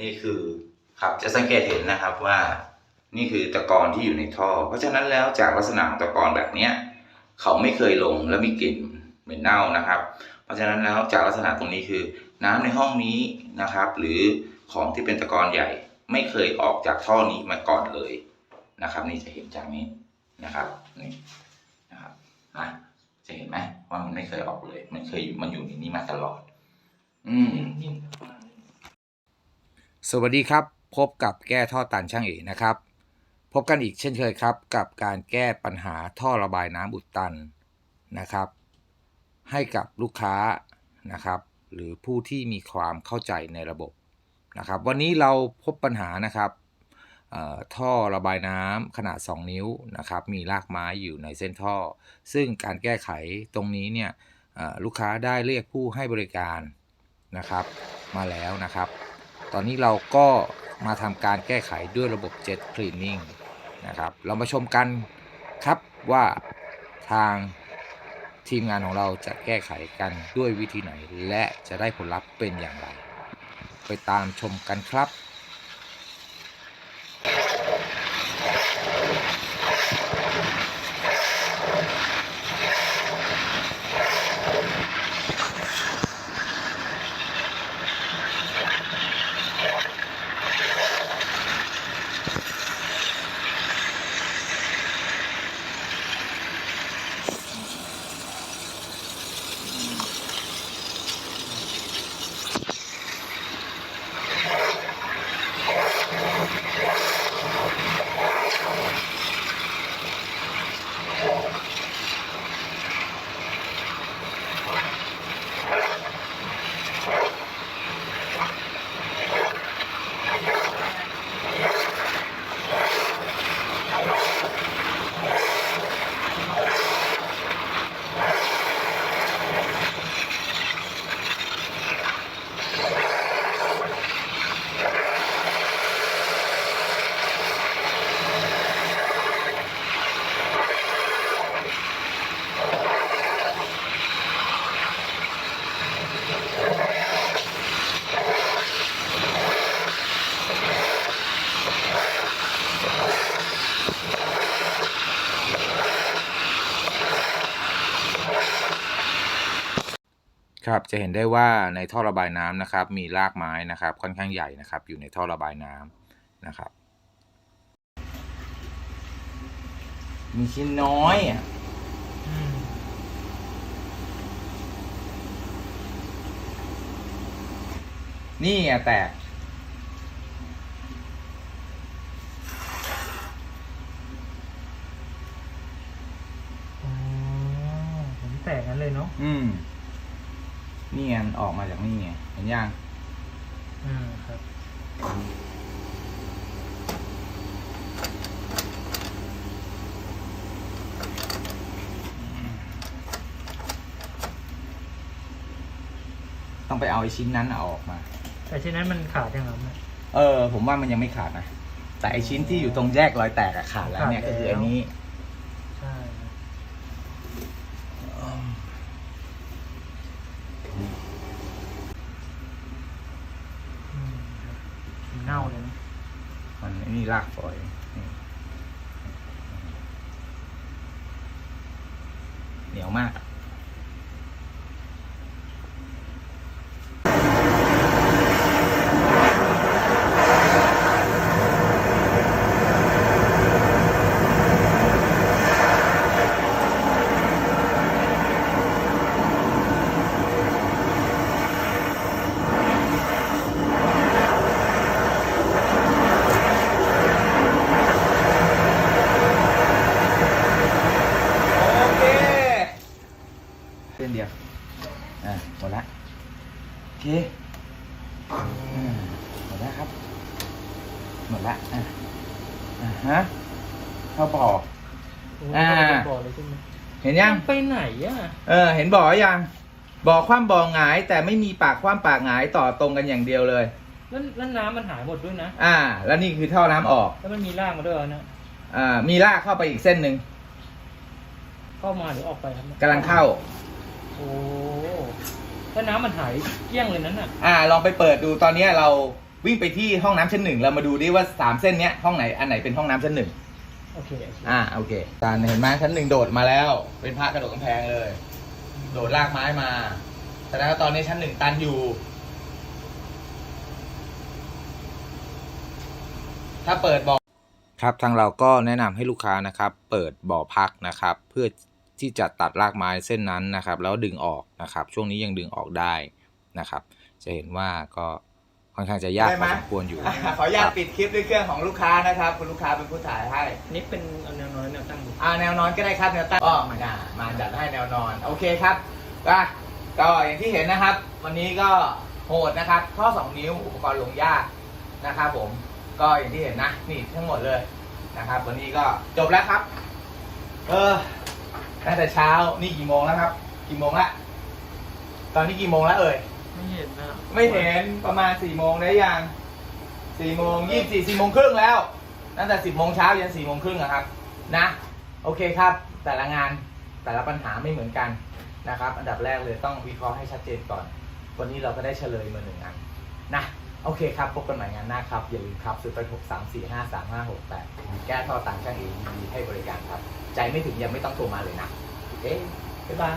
นี่คือครับจะสังเกตเห็นนะครับว่านี่คือตะกอนที่อยู่ในท่อ เพราะฉะนั้นแล้วจากลักษณะของตะกอนแบบเนี้ยเขาไม่เคยลงและมีกลิ่นเหม็นเน่านะครับ เพราะฉะนั้นแล้วจากลักษณะตรงนี้คือ น้ำในห้องนี้นะครับ หรือของที่เป็นตะกอนใหญ่ไม่เคยออกจากท่อนี้มาก่อนเลยนะครับ นี่จะเห็นจากนี้นะครับนี่นะครับนะจะเห็นไหมว่ามันไม่เคยออกเลย มันเคยมันอยู่ในนี้มาตลอด อืม สวัสดีครับ พบกับแก้ท่อตันช่างเอกนะครับ พบกันอีกเช่นเคยครับ กับการแก้ปัญหาท่อระบายน้ำอุดตันนะครับ ให้กับลูกค้านะครับ หรือผู้ที่มีความเข้าใจในระบบนะครับ วันนี้เราพบปัญหานะครับท่อระบายน้ำขนาด 2 นิ้วนะครับ มีรากไม้อยู่ในเส้นท่อ ซึ่งการแก้ไขตรงนี้เนี่ยลูกค้าได้เรียกผู้ให้บริการนะครับ มาแล้วนะครับ ตอนนี้เราก็มาทำการแก้ไขด้วยระบบ Jet Cleaning นะครับ เรามาชมกันครับว่าทางทีมงานของเราจะแก้ไขกันด้วยวิธีไหน และจะได้ผลลัพธ์เป็นอย่างไร ไปตามชมกันครับ ครับ จะเห็นได้ว่าในท่อระบายน้ำนะครับ มีรากไม้นะครับ ค่อนข้างใหญ่นะครับ อยู่ในท่อระบายน้ำนะครับ มีชิ้นน้อยอะนี่อะแตกอ๋อผมแตกงั้นเลยเนาะอืม นี่ไงมันออกมาจากนี่ไงเห็นยังอ่าครับต้องไปเอาไอ้ชิ้นนั้นเอาออกมา แต่ชิ้นนั้นมันขาดยังไงครับ เออ ผมว่ามันยังไม่ขาดนะ แต่ไอชิ้นที่อยู่ตรงแยกรอยแตกอะขาดแล้วเนี่ยขาก็ดแล้วคืออันนี้ ใช่อืมครับมันเน่าเลยนะ มันไอ้นี่ รากฝอยเหนียวมากอะโอเคเส้นเดียว อะหมดละโอเคอืม หมดแล้วครับ หมดละอะอะฮะเข้าบ่อโอ้อ่า บ่อเลยใช่ไหมเห็นยัง ไปไหนอะ เออ เห็นบ่อยังบ่อคว่ำบ่อหงาย แต่ไม่มีปากคว่ำปากหงายต่อตรงกันอย่างเดียวเลย แล้วแล้วน้ำมันหายหมดด้วยนะ อ่า แล้วนี่คือท่อน้ำออก แล้วมันมีรากมาด้วยเหรอนะ อ่า มีลากเข้าไปอีกเส้นหนึ่งเข้ามาหรือออกไปครับเนี่ยกำลังเข้า โอ้ แล้วน้ำมันหายเกลี้ยงเลยนั้นน่ะ อ่าลองไปเปิดดูตอนเนี้ยเราวิ่งไปที่ห้องน้ำชั้นหนึ่งเรามาดูดิว่าสามเส้นเนี้ยห้องไหนอันไหนเป็นห้องน้ำชั้นหนึ่งโอเคโอเคอ่าโอเคการเห็นไหมชั้นหนึ่งโดดมาแล้ว เป็นพระกระโดดกำแพงเลย โดดลากไม้มาแสดงว่าตอนนี้ชั้นหนึ่งตันอยู่ ถ้าเปิดบ่อ ครับทางเราก็แนะนำให้ลูกค้านะครับ เปิดบ่อพักนะครับ เพื่อ ที่จะตัดรากไม้เส้นนั้นนะครับ แล้วดึงออกนะครับ ช่วงนี้ยังดึงออกได้นะครับ จะเห็นว่าก็ค่อนข้างจะยากพอสมควรอยู่ ขออนุญาตปิดคลิปด้วยเครื่องของลูกค้านะครับ คุณลูกค้าเป็นผู้ถ่ายให้ นี่เป็นเอาแนวน้อยแนวตั้งอ่าแนวนอนก็ได้ครับแนวตั้งก็มาอ่ามาจัดให้แนวนอน โอเคครับก็ก็อย่างที่เห็นนะครับ วันนี้ก็โหดนะครับท่อสองนิ้วอุปกรณ์ลงยากนะครับผมก็อย่างที่เห็นนะ นี่ทั้งหมดเลยนะครับ วันนี้ก็จบแล้วครับ เออ ตั้งแต่เช้านี่กี่โมงแล้วครับ กี่โมงละตอนนี้กี่โมงแล้วเอ่ย ไม่เห็นนะไม่เห็นประมาณสี่โมงได้ยังสี่โมงยี่สี่สี่โมงครึ่งแล้วตั้งแต่สิบโมงเช้ายันสี่โมงครึ่งอะครับ นะ โอเคครับ แต่ละงานแต่ละปัญหาไม่เหมือนกันนะครับ อันดับแรกเลยต้องวิเคราะห์ให้ชัดเจนก่อน วันนี้เราก็ได้เฉลยมาหนึ่งอันนะ โอเคครับ พบกันใหม่งานหน้าครับ อย่าลืมครับ0 8 6 3 4 5 3 5 6 8แก้ท่อต่างช่างเองมีให้บริการครับ ใจไม่ถึงยังไม่ต้องโทรมาเลยนะ โอเค บ๊ายบาย